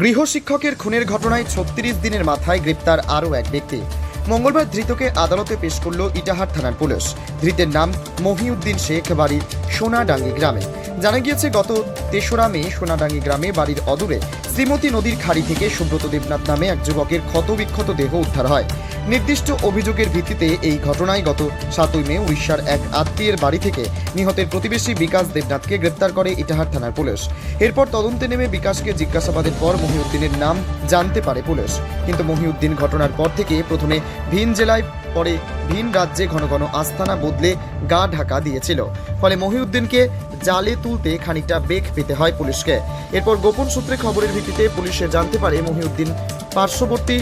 গৃহশিক্ষকের খুনের ঘটনায় ছত্রিশ দিনের মাথায় গ্রেপ্তার আরও এক ব্যক্তি। মঙ্গলবার ধৃতকে আদালতে পেশ করল ইটাহার থানার পুলিশ। ধৃতের নাম মহিউদ্দিন শেখ বাড়ির সোনাডাঙ্গি গ্রামে। জানা গিয়েছে, গত তেসরা মে সোনাডাঙ্গি গ্রামে বাড়ির অদূরে শ্রীমতী নদীর খাড়ি থেকে সুব্রত দেবনাথ নামে এক যুবকের ক্ষতবিক্ষত দেহ উদ্ধার হয়। নির্দিষ্ট অভিযোগের ভিত্তিতে এই ঘটনায় গত সাতই মে উড়িষ্যার এক আত্মীয়ের বাড়ি থেকে নিহতের প্রতিবেশী বিকাশ দেবনাথকে গ্রেপ্তার করে ইটাহার থানার পুলিশ। এরপর তদন্তে নেমে বিকাশকে জিজ্ঞাসাবাদের পর মহিউদ্দিনের নাম জানতে পারে পুলিশ। কিন্তু মহিউদ্দিন ঘটনার পর থেকে প্রথমে ভিন জেলায় পরে ভিন রাজ্যে ঘন ঘন আস্থানা বদলে গা ঢাকা দিয়েছিল। ফলে মহিউদ্দিনকে জালে তুলতে খানিকটা বেগ পেতে হয় পুলিশকে। এরপর গোপন সূত্রে খবরের ভিত্তিতে পুলিশে জানতে পারে মহিউদ্দিন পার্শ্ববর্তী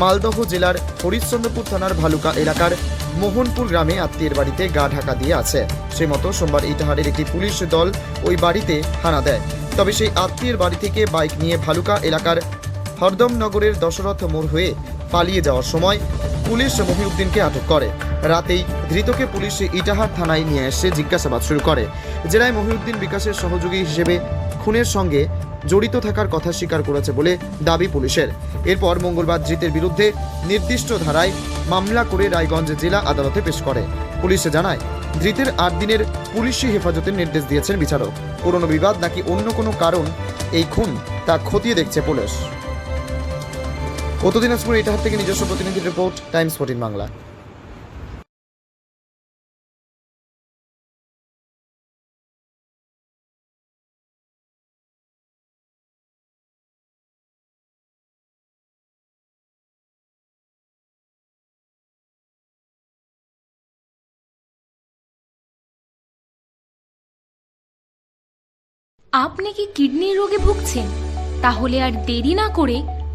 মালদহ জেলার হরিশ্চন্দ্রপুর থানার ভালুকা এলাকার মোহনপুর গ্রামে আত্মীয়ের বাড়িতে গা ঢাকা দিয়ে আছে। সেই মতো সোমবার ইটাহারের একটি পুলিশ দল ওই বাড়িতে হানা দেয়। তবে সেই আত্মীয়ের বাড়ি থেকে বাইক নিয়ে ভালুকা এলাকার হরদমনগরের দশরথ মোড় হয়ে পালিয়ে যাওয়ার সময় পুলিশ মহিউদ্দিনকে আটক করে। রাতেই ধৃতকে পুলিশ ইটাহার থানায় নিয়ে এসে জিজ্ঞাসাবাদ শুরু করে। জেলায় মহিউদ্দিন বিকাশের সহযোগী হিসেবে খুনের সঙ্গে জড়িত থাকার কথা স্বীকার করেছে বলে দাবি পুলিশের। এরপর মঙ্গলবার ধৃতের বিরুদ্ধে নির্দিষ্ট ধারায় মামলা করে রায়গঞ্জ জেলা আদালতে পেশ করে। পুলিশ জানায়, ধৃতের আট দিনের পুলিশি হেফাজতের নির্দেশ দিয়েছেন বিচারক। পুরনো বিবাদ নাকি অন্য কোনো কারণ? এই খুন তা খতিয়ে দেখছে পুলিশ। উত্তর দিনাজপুর ইটাহার থেকে নিজস্ব প্রতিনিধির রিপোর্ট, টাইমস ফোর্টিন বাংলা। আপনি কি কিডনি রোগে ভুগছেন? তাহলে আর দেরি না করে